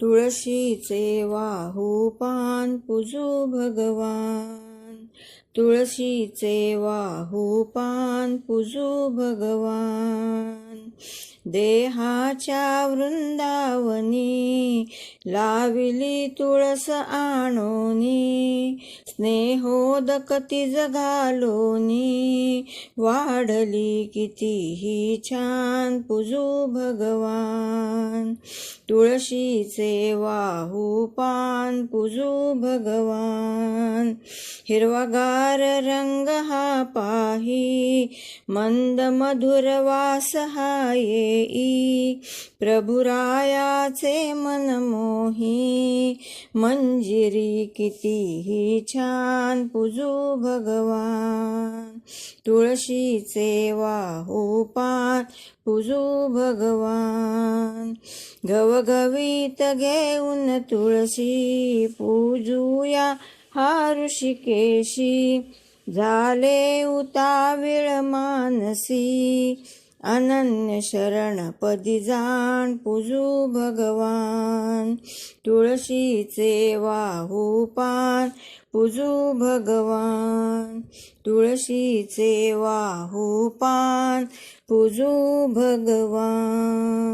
तुळशीचे वाहू पान पूजू भगवान. तुळशीचे वाहू पान पूजू भगवान. देहाच्या वृंदावनी लाविली तुळस आणोनी. स्नेहोदकती जगालोनी. वाढली कितीही छान पूजू भगवान. तुळशीचे वाहू पान पूजू भगवान. हिरवागार रंग हा पाही मंद मधुर येई प्रभुरायाचे मन मोही मंजिरी कितीही छान पूजू भगवान तुळशीचे वाहू पान पूजू भगवान गवगवीत घेऊन तुळशी पूजूया हा ऋषिकेशी झाले उताविळ मानसी अनन्य शरण पदी जाण पूजू भगवान. तुळशीचे वाहू पान पूजू भगवान. तुळशीचे वाहू पान पूजू भगवान.